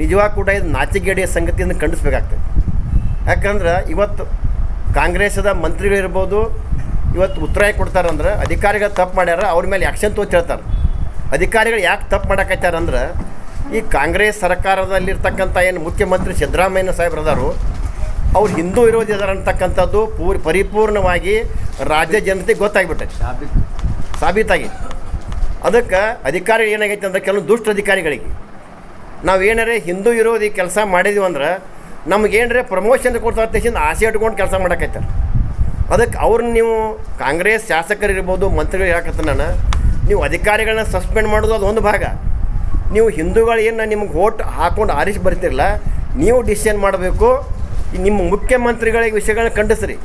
ನಿಜವಾಗಿ ಕೂಡ ಇದು ನಾಚಿಗೇಡಿಯ ಸಂಗತಿಯನ್ನು ಖಂಡಿಸ್ಬೇಕಾಗ್ತದೆ. ಯಾಕಂದ್ರೆ ಇವತ್ತು ಕಾಂಗ್ರೆಸ್ದ ಮಂತ್ರಿಗಳಿರ್ಬೋದು ಇವತ್ತು ಉತ್ತರ ಕೊಡ್ತಾರಂದ್ರೆ ಅಧಿಕಾರಿಗಳು ತಪ್ಪು ಮಾಡ್ಯಾರ ಅವ್ರ ಮೇಲೆ ಆ್ಯಕ್ಷನ್ ಹೇಳ್ತಾರೆ. ಅಧಿಕಾರಿಗಳು ಯಾಕೆ ತಪ್ಪು ಮಾಡಕತ್ತಾರಂದ್ರೆ ಈ ಕಾಂಗ್ರೆಸ್ ಸರ್ಕಾರದಲ್ಲಿರ್ತಕ್ಕಂಥ ಏನು ಮುಖ್ಯಮಂತ್ರಿ ಸಿದ್ದರಾಮಯ್ಯ ಸಾಹೇಬ್ರದಾರು ಅವ್ರು ಹಿಂದೂ ವಿರೋಧಿ ಅದಾರ ಅಂತಕ್ಕಂಥದ್ದು ಪೂರ್ ಪರಿಪೂರ್ಣವಾಗಿ ರಾಜ್ಯ ಜನತೆಗೆ ಗೊತ್ತಾಗ್ಬಿಟ್ಟೈತೆ. ಸಾಬೀತಾಗಿ. ಅದಕ್ಕೆ ಅಧಿಕಾರಿಗಳು ಏನಾಗೈತೆ ಅಂದರೆ ಕೆಲವು ದುಷ್ಟ ಅಧಿಕಾರಿಗಳಿಗೆ. ನಾವು ಏನಾರೇ ಹಿಂದೂ ವಿರೋಧಿ ಕೆಲಸ ಮಾಡಿದ್ವಿ ಅಂದ್ರೆ ನಮಗೇನರೇ ಪ್ರಮೋಷನ್ ಕೊಡ್ತಾ ತಕ್ಷಣ ಆಸೆ ಇಟ್ಕೊಂಡು ಕೆಲಸ ಮಾಡೋಕೈತಾರೆ ಅದಕ್ಕೆ ಅವ್ರನ್ನ ನೀವು ಕಾಂಗ್ರೆಸ್ ಶಾಸಕರಿರ್ಬೋದು, ಮಂತ್ರಿಗಳು ಹೇಳಕತ್ತ ನಾನು, ನೀವು ಅಧಿಕಾರಿಗಳನ್ನ ಸಸ್ಪೆಂಡ್ ಮಾಡೋದು ಅದು ಒಂದು ಭಾಗ. ನೀವು ಹಿಂದೂಗಳು ಏನು ನಿಮ್ಗೆ ಓಟ್ ಹಾಕೊಂಡು ಆರಿಸಿ ಬರ್ತಿರಲ್ಲ ನೀವು ಡಿಸಿಷನ್ ಮಾಡಬೇಕು ನಿಮ್ಮ ಮುಖ್ಯಮಂತ್ರಿಗಳಿಗೆ ವಿಷಯಗಳನ್ನ ಖಂಡಿಸ್ರಿ.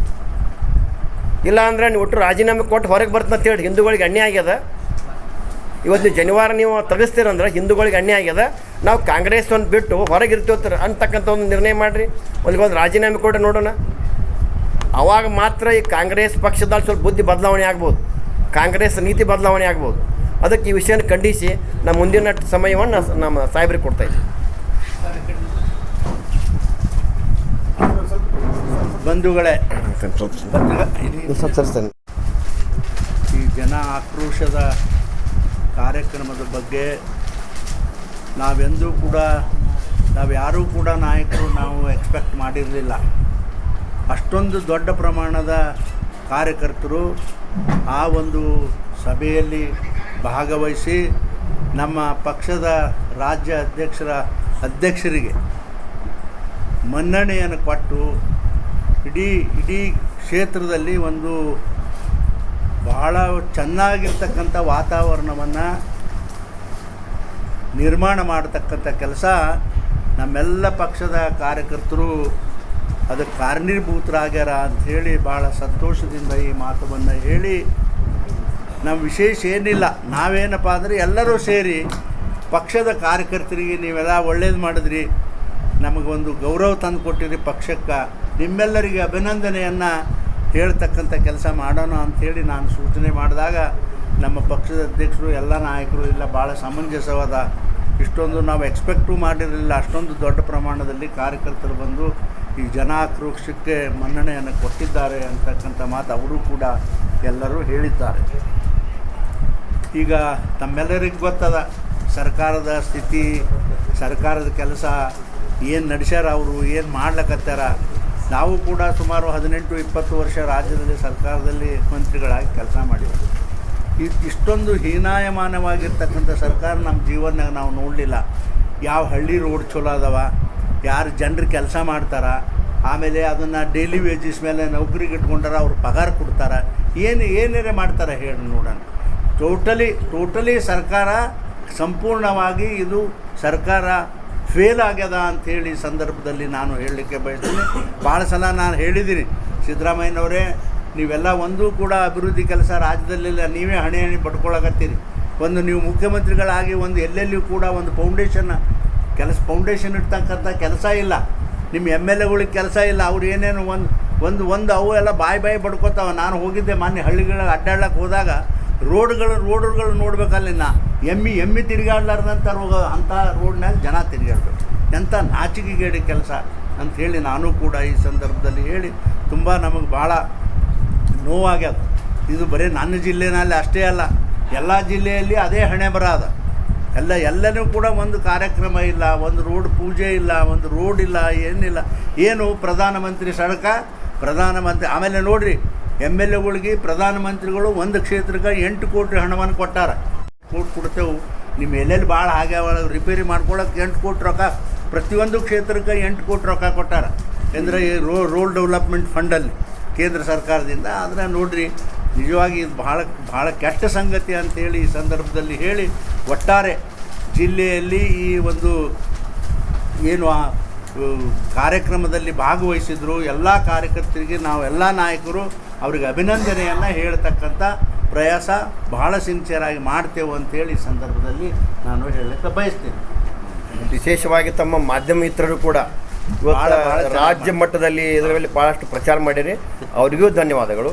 ಇಲ್ಲ ಅಂದ್ರೆ ನೀವು ಒಟ್ಟು ರಾಜೀನಾಮೆ ಕೊಟ್ಟು ಹೊರಗೆ ಬರ್ತಂತ ಹೇಳಿ ಹಿಂದೂಗಳಿಗೆ ಅನ್ಯಾಯ ಆಗ್ಯದ. ಇವತ್ತು ನೀವು ಜನಿವಾರ ನೀವು ತೆಗೆಸ್ತೀರಂದ್ರೆ ಹಿಂದೂಗಳಿಗೆ ಅನ್ಯಾಯ ಆಗ್ಯದ. ನಾವು ಕಾಂಗ್ರೆಸ್ ಒಂದು ಬಿಟ್ಟು ಹೊರಗಿರ್ತೀವಿ ಅಂತಕ್ಕಂಥ ಒಂದು ನಿರ್ಣಯ ಮಾಡಿರಿ. ಒಂದು ರಾಜೀನಾಮೆ ಕೊಟ್ಟು ನೋಡೋಣ. ಅವಾಗ ಮಾತ್ರ ಈ ಕಾಂಗ್ರೆಸ್ ಪಕ್ಷದಲ್ಲಿ ಸ್ವಲ್ಪ ಬುದ್ಧಿ ಬದಲಾವಣೆ ಆಗ್ಬೋದು. ಕಾಂಗ್ರೆಸ್ ನೀತಿ ಬದಲಾವಣೆ ಆಗ್ಬೋದು. ಅದಕ್ಕೆ ಈ ವಿಷಯನ ಖಂಡಿಸಿ ನಮ್ಮ ಮುಂದಿನ ಸಮಯವನ್ನು ನಮ್ಮ ಸಾಹೇಬ್ರಿಗೆ ಕೊಡ್ತಾ ಇದ್ದೀವಿ ಬಂಧುಗಳೇ ಈ ಜನ ಆಕ್ರೋಶದ ಕಾರ್ಯಕ್ರಮದ ಬಗ್ಗೆ ನಾವೆಂದೂ ಕೂಡ ನಾವು ಯಾರೂ ಕೂಡ ನಾಯಕರು ನಾವು ಎಕ್ಸ್ಪೆಕ್ಟ್ ಮಾಡಿರಲಿಲ್ಲ. ಅಷ್ಟೊಂದು ದೊಡ್ಡ ಪ್ರಮಾಣದ ಕಾರ್ಯಕರ್ತರು ಆ ಒಂದು ಸಭೆಯಲ್ಲಿ ಭಾಗವಹಿಸಿ ನಮ್ಮ ಪಕ್ಷದ ರಾಜ್ಯ ಅಧ್ಯಕ್ಷರ, ಅಧ್ಯಕ್ಷರಿಗೆ ಮನ್ನಣೆಯನ್ನು ಕೊಟ್ಟು ಇಡೀ ಇಡೀ ಕ್ಷೇತ್ರದಲ್ಲಿ ಒಂದು ಬಹಳ ಚೆನ್ನಾಗಿರ್ತಕ್ಕಂಥ ವಾತಾವರಣವನ್ನು ನಿರ್ಮಾಣ ಮಾಡತಕ್ಕಂಥ ಕೆಲಸ ನಮ್ಮೆಲ್ಲ ಪಕ್ಷದ ಕಾರ್ಯಕರ್ತರು ಅದಕ್ಕೆ ಕಾರಣೀಭೂತರಾಗ್ಯಾರ ಹೇಳಿ ಭಾಳ ಸಂತೋಷದಿಂದ ಈ ಮಾತುವನ್ನು ಹೇಳಿ ನಮ್ಮ ವಿಶೇಷ ಏನಿಲ್ಲ. ನಾವೇನಪ್ಪ ಅಂದರೆ ಎಲ್ಲರೂ ಸೇರಿ ಪಕ್ಷದ ಕಾರ್ಯಕರ್ತರಿಗೆ ನೀವೆಲ್ಲ ಒಳ್ಳೇದು ಮಾಡಿದ್ರಿ. ನಮಗೊಂದು ಗೌರವ ತಂದು ಕೊಟ್ಟಿರಿ ಪಕ್ಷಕ್ಕೆ. ನಿಮ್ಮೆಲ್ಲರಿಗೆ ಅಭಿನಂದನೆಯನ್ನು ಹೇಳ್ತಕ್ಕಂಥ ಕೆಲಸ ಮಾಡೋಣ ಅಂಥೇಳಿ ನಾನು ಸೂಚನೆ ಮಾಡಿದಾಗ ನಮ್ಮ ಪಕ್ಷದ ಅಧ್ಯಕ್ಷರು, ಎಲ್ಲ ನಾಯಕರು, ಇಲ್ಲ ಭಾಳ ಸಮಂಜಸವಾದ ಇಷ್ಟೊಂದು ನಾವು ಎಕ್ಸ್ಪೆಕ್ಟು ಮಾಡಿರಲಿಲ್ಲ. ಅಷ್ಟೊಂದು ದೊಡ್ಡ ಪ್ರಮಾಣದಲ್ಲಿ ಕಾರ್ಯಕರ್ತರು ಬಂದು ಈ ಜನ ಆಕ್ರೋಶಕ್ಕೆ ಮನ್ನಣೆಯನ್ನು ಕೊಟ್ಟಿದ್ದಾರೆ ಅಂತಕ್ಕಂಥ ಮಾತು ಅವರು ಕೂಡ ಎಲ್ಲರೂ ಹೇಳಿದ್ದಾರೆ. ಈಗ ತಮ್ಮೆಲ್ಲರಿಗೂ ಗೊತ್ತದ, ಸರ್ಕಾರದ ಸ್ಥಿತಿ, ಸರ್ಕಾರದ ಕೆಲಸ ಏನು ನಡೆಸ್ಯಾರ ಅವರು, ಏನು ಮಾಡ್ಲಕತ್ತಾರ ನಾವು ಕೂಡ ಸುಮಾರು ಹದಿನೆಂಟು ಇಪ್ಪತ್ತು ವರ್ಷ ರಾಜ್ಯದಲ್ಲಿ ಸರ್ಕಾರದಲ್ಲಿ ಮಂತ್ರಿಗಳಾಗಿ ಕೆಲಸ ಮಾಡಿದ್ದೀವಿ ಇಷ್ಟೊಂದು ಹೀನಾಯಮಾನವಾಗಿರ್ತಕ್ಕಂಥ ಸರ್ಕಾರ ನಮ್ಮ ಜೀವನದಾಗ ನಾವು ನೋಡಲಿಲ್ಲ. ಯಾವ ಹಳ್ಳಿ ರೋಡ್ ಚಲೋ ಅದಾವ, ಯಾರು ಜನರು ಕೆಲಸ ಮಾಡ್ತಾರ, ಆಮೇಲೆ ಅದನ್ನು ಡೈಲಿ ವೇಜಸ್ ಮೇಲೆ ನೌಕರಿಗೆ ಇಟ್ಕೊಂಡಾರ ಅವ್ರು ಪಗಾರ ಕೊಡ್ತಾರೆ. ಏನು ಏನೇನೇ ಮಾಡ್ತಾರೆ ಹೇಳಿ ನೋಡೋಣ. ಟೋಟಲಿ ಟೋಟಲಿ ಸರ್ಕಾರ ಸಂಪೂರ್ಣವಾಗಿ ಇದು ಸರ್ಕಾರ ಫೇಲ್ ಆಗ್ಯದ ಅಂಥೇಳಿ ಸಂದರ್ಭದಲ್ಲಿ ನಾನು ಹೇಳಲಿಕ್ಕೆ ಬಯಸ್ತೀನಿ. ಭಾಳ ಸಲ ನಾನು ಹೇಳಿದ್ದೀನಿ. ಸಿದ್ದರಾಮಯ್ಯನವರೇ ನೀವೆಲ್ಲ ಒಂದೂ ಕೂಡ ಅಭಿವೃದ್ಧಿ ಕೆಲಸ ರಾಜ್ಯದಲ್ಲೆಲ್ಲ ನೀವೇ ಹಣೆ ಹಣೆ ಪಡ್ಕೊಳಕತ್ತೀರಿ. ಒಂದು ನೀವು ಮುಖ್ಯಮಂತ್ರಿಗಳಾಗಿ ಒಂದು ಎಲ್ಲೆಲ್ಲಿಯೂ ಕೂಡ ಒಂದು ಫೌಂಡೇಶನ್ ಕೆಲಸ ಫೌಂಡೇಶನ್ ಇಡ್ತಕ್ಕಂಥ ಕೆಲಸ ಇಲ್ಲ. ನಿಮ್ಮ ಎಂ ಎಲ್ ಎಗಳಿಗೆ ಕೆಲಸ ಇಲ್ಲ. ಅವ್ರು ಏನೇನು ಒಂದು ಒಂದು ಒಂದು ಅವು ಎಲ್ಲ ಬಾಯಿ ಬಾಯಿ ಬಡ್ಕೋತಾವ ನಾನು ಹೋಗಿದ್ದೆ ಮೊನ್ನೆ ಹಳ್ಳಿಗಳಿಗೆ ಅಡ್ಡಾಡ್ಲಕ್ಕೆ ಹೋದಾಗ ರೋಡ್ಗಳು ರೋಡ್ಗಳು ನೋಡ್ಬೇಕಲ್ಲಿ ನಾ ಎಮ್ಮಿ ಎಮ್ಮಿ ತಿರುಗಾಡ್ಲಾರ್ದಂಥ ರೋಗ, ಅಂಥ ರೋಡ್ನಾಗ ಜನ ತಿರುಗಾಡ್ಬೇಕು. ಎಂಥ ನಾಚಿಕೆಗೇಡಿ ಕೆಲಸ ಅಂಥೇಳಿ ನಾನು ಕೂಡ ಈ ಸಂದರ್ಭದಲ್ಲಿ ಹೇಳಿ, ತುಂಬ ನಮಗೆ ಭಾಳ ನೋವಾಗ್ಯದ. ಇದು ಬರೀ ನನ್ನ ಜಿಲ್ಲೆನಲ್ಲಿ ಅಷ್ಟೇ ಅಲ್ಲ, ಎಲ್ಲ ಜಿಲ್ಲೆಯಲ್ಲಿ ಅದೇ ಹಣೆ ಬರ ಅದ ಎಲ್ಲ, ಎಲ್ಲನೂ ಕೂಡ ಒಂದು ಕಾರ್ಯಕ್ರಮ ಇಲ್ಲ, ಒಂದು ರೋಡ್ ಪೂಜೆ ಇಲ್ಲ, ಒಂದು ರೋಡ್ ಇಲ್ಲ, ಏನಿಲ್ಲ. ಏನು ಪ್ರಧಾನಮಂತ್ರಿ ಸಡಕ? ಪ್ರಧಾನಮಂತ್ರಿ, ಆಮೇಲೆ ನೋಡ್ರಿ, ಎಂ ಎಲ್ ಎಗಳಿಗೆ ಪ್ರಧಾನಮಂತ್ರಿಗಳು ಒಂದು ಕ್ಷೇತ್ರಕ್ಕೆ ಎಂಟು ಕೋಟಿ ಹಣವನ್ನು ಕೊಟ್ಟಾರ. ಕೋಟಿ ಕೊಡ್ತೇವೆ. ನಿಮ್ಮ ಎಲ್ಲೆಲ್ಲಿ ಭಾಳ ಆಗ್ಯಾವ ರಿಪೇರಿ ಮಾಡ್ಕೊಳಕ್ಕೆ ಎಂಟು ಕೋಟಿ ರೊಕ್ಕ, ಪ್ರತಿಯೊಂದು ಕ್ಷೇತ್ರಕ್ಕೆ ಎಂಟು ಕೋಟಿ ರೊಕ್ಕ ಕೊಟ್ಟಾರ. ಅಂದರೆ ಈ ರೋಡ್ ಡೆವಲಪ್ಮೆಂಟ್ ಫಂಡಲ್ಲಿ ಕೇಂದ್ರ ಸರ್ಕಾರದಿಂದ, ಆದರೆ ನೋಡಿರಿ, ನಿಜವಾಗಿ ಇದು ಭಾಳ ಭಾಳ ಕೆಟ್ಟ ಸಂಗತಿ ಅಂತೇಳಿ ಈ ಸಂದರ್ಭದಲ್ಲಿ ಹೇಳಿ ಒಟ್ಟಾರೆ ಜಿಲ್ಲೆಯಲ್ಲಿ ಈ ಒಂದು ಏನು ಆ ಕಾರ್ಯಕ್ರಮದಲ್ಲಿ ಭಾಗವಹಿಸಿದ್ರು, ಎಲ್ಲ ಕಾರ್ಯಕರ್ತರಿಗೆ ನಾವು ಎಲ್ಲ ನಾಯಕರು ಅವರಿಗೆ ಅಭಿನಂದನೆಯನ್ನು ಹೇಳ್ತಕ್ಕಂಥ ಪ್ರಯಾಸ ಬಹಳ ಸಿನ್ಸಿಯರಾಗಿ ಮಾಡ್ತೇವೆ ಅಂತೇಳಿ ಈ ಸಂದರ್ಭದಲ್ಲಿ ನಾನು ಹೇಳಕ್ಕೆ ಬಯಸ್ತೇನೆ. ವಿಶೇಷವಾಗಿ ತಮ್ಮ ಮಾಧ್ಯಮ ಮಿತ್ರರು ಕೂಡ ರಾಜ್ಯ ಮಟ್ಟದಲ್ಲಿ ಇದರಲ್ಲಿ ಭಾಳಷ್ಟು ಪ್ರಚಾರ ಮಾಡಿರಿ. ಅವರಿಗೂ ಧನ್ಯವಾದಗಳು.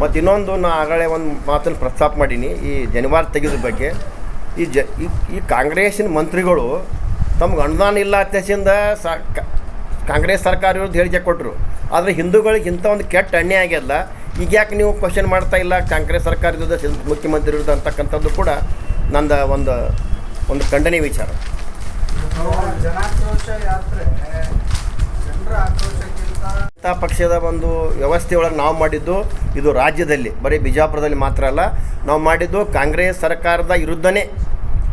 ಮತ್ತು ಇನ್ನೊಂದು ನಾ ಆಗಲೇ ಒಂದು ಮಾತನ್ನು ಪ್ರಸ್ತಾಪ ಮಾಡೀನಿ. ಈ ಜನಿವಾರ ತೆಗೆದ ಬಗ್ಗೆ. ಈ ಜ ಈ- ಕಾಂಗ್ರೆಸ್ಸಿನ ಮಂತ್ರಿಗಳು ತಮ್ಗೆ ಅನುದಾನ ಇಲ್ಲ ಅತ್ಯಸಿಂದ ಸಾ ಕ- ಕಾಂಗ್ರೆಸ್ ಸರ್ಕಾರ ವಿರುದ್ಧ ಹೇಳಿಕೆ ಕೊಟ್ಟರು ಆದರೆ ಹಿಂದೂಗಳಿಗೆ ಇಂಥ ಒಂದು ಕೆಟ್ಟ ಅನ್ಯಾಯ ಆಗಿಲ್ಲ ಈಗ ಯಾಕೆ ನೀವು ಕ್ವಶನ್ ಮಾಡ್ತಾ ಇಲ್ಲ? ಕಾಂಗ್ರೆಸ್ ಸರ್ಕಾರ ವಿರುದ್ಧ ಮುಖ್ಯಮಂತ್ರಿ ವಿರುದ್ಧ ಅಂತಕ್ಕಂಥದ್ದು ಕೂಡ ನಂದ ಒಂದು ಒಂದು ಖಂಡನೀಯ ವಿಚಾರ. ಜನಾಕ್ರೋಶ ಯಾತ್ರೆ ಪಕ್ಷದ ಒಂದು ವ್ಯವಸ್ಥೆಯೊಳಗೆ ನಾವು ಮಾಡಿದ್ದು ಇದು ರಾಜ್ಯದಲ್ಲಿ, ಬರೀ ಬಿಜಾಪುರದಲ್ಲಿ ಮಾತ್ರ ಅಲ್ಲ, ನಾವು ಮಾಡಿದ್ದು ಕಾಂಗ್ರೆಸ್ ಸರ್ಕಾರದ ವಿರುದ್ಧನೇ.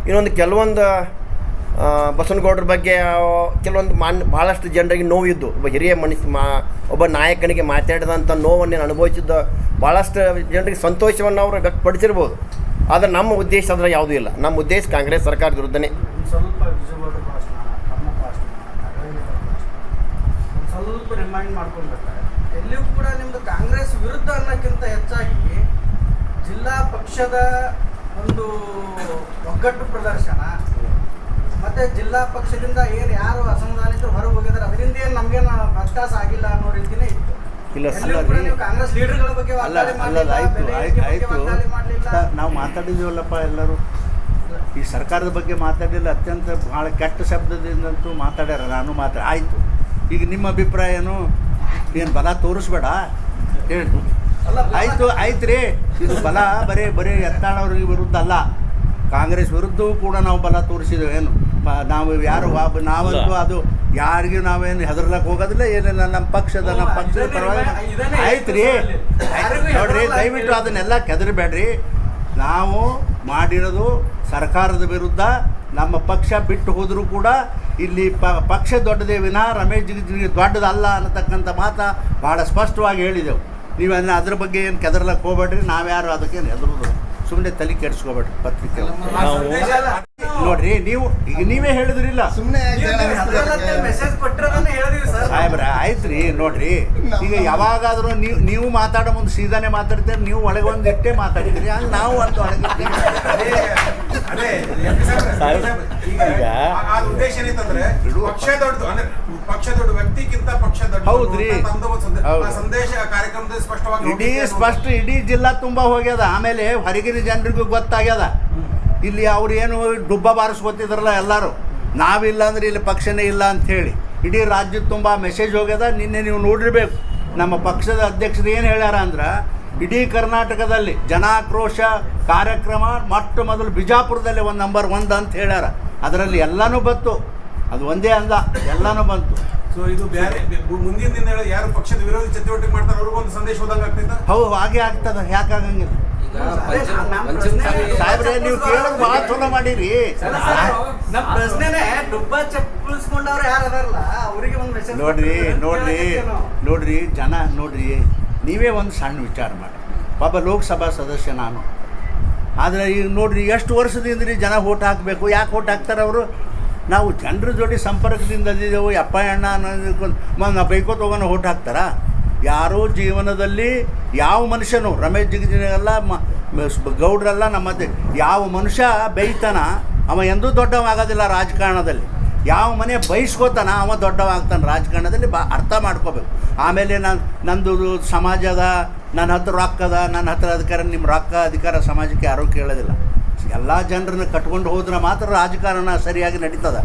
ಇನ್ನೊಂದು ಕೆಲವೊಂದು ಬಸವನಗೌಡ್ರ ಬಗ್ಗೆ ಕೆಲವೊಂದು ಮಾನ್ ಭಾಳಷ್ಟು ಜನರಿಗೆ ನೋವಿದ್ದು. ಒಬ್ಬ ಹಿರಿಯ ಮನುಷ್ಯ ಮಾ, ಒಬ್ಬ ನಾಯಕನಿಗೆ ಮಾತಾಡಿದಂಥ ನೋವನ್ನು ಅನುಭವಿಸಿದ್ದ ಭಾಳಷ್ಟು ಜನರಿಗೆ ಸಂತೋಷವನ್ನು ಅವರು ವ್ಯಕ್ತಪಡಿಸಿರ್ಬೋದು. ಆದರೆ ನಮ್ಮ ಉದ್ದೇಶ ಅದರ ಯಾವುದೂ ಇಲ್ಲ. ನಮ್ಮ ಉದ್ದೇಶ ಕಾಂಗ್ರೆಸ್ ಸರ್ಕಾರದ ವಿರುದ್ಧನೇ ಒಂದು ಸ್ವಲ್ಪ ವಿಜಯಗೌಡ ಭಾಷಣ ತಮ್ಮ ಭಾಷಣ ನಾಗೇಂದ್ರ ಭಾಷಣ ಒಂದು ರಿಮೈಂಡ್ ಮಾಡ್ಕೊಂಡ್ರೆ ಎಲ್ಲಿಯೂ ಕೂಡ ನಿಮ್ದು ಕಾಂಗ್ರೆಸ್ ವಿರುದ್ಧ ಅನ್ನೋಕ್ಕಿಂತ ಹೆಚ್ಚಾಗಿ ಜಿಲ್ಲಾ ಪಕ್ಷದ ಒಂದು ಒಗ್ಗಟ್ಟು ಪ್ರದರ್ಶನ. ಮತ್ತೆ ಜಿಲ್ಲಾ ಪಕ್ಷದಿಂದ ಏನು ಯಾರು ಅಸಮಾಧಾನಿತರು ಹೊರಗೆ ಹೋಗಿದ್ದಾರೆ ಅದರಿಂದ ಏನು ನಮಗೇನು ವ್ಯತ್ಯಾಸ ಆಗಿಲ್ಲ ಅನ್ನೋ ರೀತಿನೇ ಇತ್ತು. ಇಲ್ಲ, ಕಾಂಗ್ರೆಸ್ ಲೀಡರ್ಗಳ ಬಗ್ಗೆ ಅಲ್ಲ ಅಲ್ಲ ಆಯ್ತು ಆಯ್ತು. ನಾವು ಮಾತಾಡಿದ್ದೀವಲ್ಲಪ್ಪ ಎಲ್ಲರೂ. ಈ ಸರ್ಕಾರದ ಬಗ್ಗೆ ಮಾತಾಡಿಲ್ಲ ಅತ್ಯಂತ ಭಾಳ ಕೆಟ್ಟ ಶಬ್ದದಿಂದಂತೂ ಮಾತಾಡ್ಯಾರ ನಾನು ಮಾತಾಡ ಆಯಿತು. ಈಗ ನಿಮ್ಮ ಅಭಿಪ್ರಾಯ ಏನು ಏನು ಬಲ ತೋರಿಸ್ಬೇಡ? ಹೇಳಿ. ಆಯಿತು ಆಯ್ತು ರೀ ಇದು ಬಲ ಬರೀ ಬರೀ ಎತ್ತಾಳವ್ರಿಗೆ ವಿರುದ್ಧ ಅಲ್ಲ. ಕಾಂಗ್ರೆಸ್ ವಿರುದ್ಧವೂ ಕೂಡ ನಾವು ಬಲ ತೋರಿಸಿದ್ದೇವೆ. ಏನು? ನಾವು ಯಾರು ನಾವಂತೂ ಅದು ಯಾರಿಗೂ ನಾವೇನು ಹೆದರ್ಲಕ್ಕೆ ಹೋಗೋದಿಲ್ಲ ಏನಿಲ್ಲ ನಮ್ಮ ಪಕ್ಷದ ನಮ್ಮ ಪಕ್ಷದ ಪರವಾಗಿ ಆಯ್ತು ರೀ ನೋಡ್ರಿ ದಯವಿಟ್ಟು ಅದನ್ನೆಲ್ಲ ಕೆದರಿಬೇಡ್ರಿ. ನಾವು ಮಾಡಿರೋದು ಸರ್ಕಾರದ ವಿರುದ್ಧ ನಮ್ಮ ಪಕ್ಷ ಬಿಟ್ಟು ಹೋದರೂ ಕೂಡ ಇಲ್ಲಿ ಪ ಪಕ್ಷ ದೊಡ್ಡದೇ ವಿನಃ ರಮೇಶ್ ಜಿಗಜಿಗಿ ದೊಡ್ಡದಲ್ಲ ಅನ್ನತಕ್ಕಂಥ ಮಾತು ಭಾಳ ಸ್ಪಷ್ಟವಾಗಿ ಹೇಳಿದೆವು. ನೀವು ಅದನ್ನ ಅದ್ರ ಬಗ್ಗೆ ಏನು ಕೆದರ್ಲಕ್ಕೆ ಹೋಗ್ಬೇಡ್ರಿ ನಾವ್ಯಾರು ಅದಕ್ಕೇನು ಹೆದರೋದು? ಸುಮ್ಮನೆ ತಲೆ ಕೆಡಿಸ್ಕೋಬೇಡ್ರಿ ಪತ್ರಿಕೆ ನೋಡ್ರಿ ನೀವು ಈಗ ನೀವೇ ಹೇಳಿದ್ರಿಲ್ಲ. Message ಕೊಟ್ಟಿರೋದನ್ನ ಹೇಳಿದೀವಿ sir. ಸಾಹೇಬ್ರ ಆಯ್ತು ರೀ ನೋಡ್ರಿ ಈಗ ಯಾವಾಗಾದ್ರೂ ನೀವು ನೀವು ಮಾತಾಡೋ ಮುಂದೆ ಸೀದಾನೆ ಮಾತಾಡ್ತೀರಿ ನೀವು ಒಳಗೆ ಮಾತಾಡಿದ್ರಿ. ಇಟ್ಟೇ ಮಾತಾಡ್ತೀರಿ ಹಂಗೆ ನಾವು ಅಂತ ಒಳಗೆ ಅದೇ ಈಗ ಉದ್ದೇಶ ಏನೈತಂದ್ರೆ ಪಕ್ಷ ದೊಡ್ಡದು ಅಂದ್ರೆ ಪಕ್ಷ ದೊಡ್ಡ ವ್ಯಕ್ತಿಗಿಂತ ಪಕ್ಷ ದೊಡ್ಡ ಹೌದ್ರಿ. ಸಂದೇಶ ಕಾರ್ಯಕ್ರಮದಲ್ಲಿ ಸ್ಪಷ್ಟವಾಗಿ ಇಡೀ ಸ್ಪಷ್ಟ ಇಡೀ ಜಿಲ್ಲಾ ತುಂಬಾ ಹೋಗ್ಯದ. ಆಮೇಲೆ ಹೊರಗಿನ ಜನರಿಗೂ ಗೊತ್ತಾಗ್ಯದ. ಇಲ್ಲಿ ಅವ್ರು ಏನು ಡುಬ್ಬ ಬಾರಿಸ್ಕೊತಿದ್ರಲ್ಲ ಎಲ್ಲರೂ. ನಾವಿಲ್ಲ ಅಂದ್ರೆ ಇಲ್ಲಿ ಪಕ್ಷನೇ ಇಲ್ಲ ಅಂತ ಹೇಳಿ ಇಡೀ ರಾಜ್ಯದ ತುಂಬ ಮೆಸೇಜ್ ಹೋಗ್ಯದ. ನಿನ್ನೆ ನೀವು ನೋಡಿರ್ಬೇಕು. ನಮ್ಮ ಪಕ್ಷದ ಅಧ್ಯಕ್ಷರು ಏನು ಹೇಳ್ಯಾರ ಅಂದ್ರೆ ಇಡೀ ಕರ್ನಾಟಕದಲ್ಲಿ ಜನಾಕ್ರೋಶ ಕಾರ್ಯಕ್ರಮ ಮೊಟ್ಟ ಮೊದಲು ಬಿಜಾಪುರದಲ್ಲಿ ಒಂದು ನಂಬರ್ ಒಂದು ಅಂತ ಹೇಳ್ಯಾರ. ಅದರಲ್ಲಿ ಎಲ್ಲನೂ ಬಂತು. ಅದು ಒಂದೇ ಅಂದ ಎಲ್ಲನೂ ಬಂತು. ಸೊ ಇದು ಬೇರೆ ಬೆ- ಮುಂದಿನ ದಿನ ಯಾರು ಪಕ್ಷದ ವಿರೋಧಿ ಚಟುವಟಿಕೆ ಮಾಡ್ತಾರೆ ಅವ್ರಿಗೂ ಒಂದು ಸಂದೇಶ ಹೋದಂಗೆ ಆಗ್ತೈತೆ? ಹೌದು ಹಾಗೆ ಆಗ್ತದ ಯಾಕಾಗಂಗಿಲ್ಲ ಸಾಹೇಬ್ರೆ ನೀವು ಕೇಳೋದು ಬಹಳ ಚಲೋ ಮಾಡಿರಿ. ನಮ್ಮ ಪ್ರಶ್ನೆನೇ ಡುಬ್ಬ ಚಪ್ಪಲ್ಸ್ಕೊಂಡವ್ರು ಯಾರು ಅದಾರಲ್ಲ ಅವರಿಗೆ ಒಂದು ಮೆಸೇಜ್ ನೋಡ್ರಿ ನೋಡ್ರಿ ನೋಡ್ರಿ ಜನ ನೋಡ್ರಿ. ನೀವೇ ಒಂದು ಸಣ್ಣ ವಿಚಾರ ಮಾಡಿ. ಪಾಪ ಲೋಕಸಭಾ ಸದಸ್ಯ ನಾನು. ಆದರೆ ಈಗ ನೋಡಿರಿ, ಎಷ್ಟು ವರ್ಷದಿಂದ ರೀ ಜನ ಓಟ್ ಹಾಕಬೇಕು, ಯಾಕೆ ಓಟ್ ಹಾಕ್ತಾರೆ ಅವರು? ನಾವು ಜನರ ಜೋಡಿ ಸಂಪರ್ಕದಿಂದ ಇದ್ದೀವಿ ಅಪ್ಪ, ಅಣ್ಣ ಅನ್ನೋದಕ್ಕೊಂದು ಬೈಕೋ ತೊಗೊಂಡು ಓಟ್ ಹಾಕ್ತಾರ? ಯಾರೋ ಜೀವನದಲ್ಲಿ ಯಾವ ಮನುಷ್ಯನು, ರಮೇಶ್ ಜಿಗಜಿನಲ್ಲ ಗೌಡ್ರಲ್ಲ ನಮ್ಮದು. ಯಾವ ಮನುಷ್ಯ ಬೈತಾನ, ಅವ ಎಂದೂ ದೊಡ್ಡವಾಗೋದಿಲ್ಲ ರಾಜಕಾರಣದಲ್ಲಿ. ಯಾವ ಮನೆ ಬಯಸ್ಕೋತಾನ ಅವ ದೊಡ್ಡವ ಆಗ್ತಾನೆ ರಾಜಕಾರಣದಲ್ಲಿ ಬಾ ಅರ್ಥ ಮಾಡ್ಕೋಬೇಕು. ಆಮೇಲೆ ನಾನು ನಂದು ಸಮಾಜದ ನನ್ನ ಹತ್ರ ರೊಕ್ಕದ ನನ್ನ ಹತ್ರ ಅಧಿಕಾರ ನಿಮ್ಮ ರೊಕ್ಕ ಅಧಿಕಾರ ಸಮಾಜಕ್ಕೆ ಯಾರೂ ಕೇಳೋದಿಲ್ಲ. ಎಲ್ಲ ಜನರನ್ನ ಕಟ್ಕೊಂಡು ಹೋದ್ರೆ ಮಾತ್ರ ರಾಜಕಾರಣ ಸರಿಯಾಗಿ ನಡೀತದ.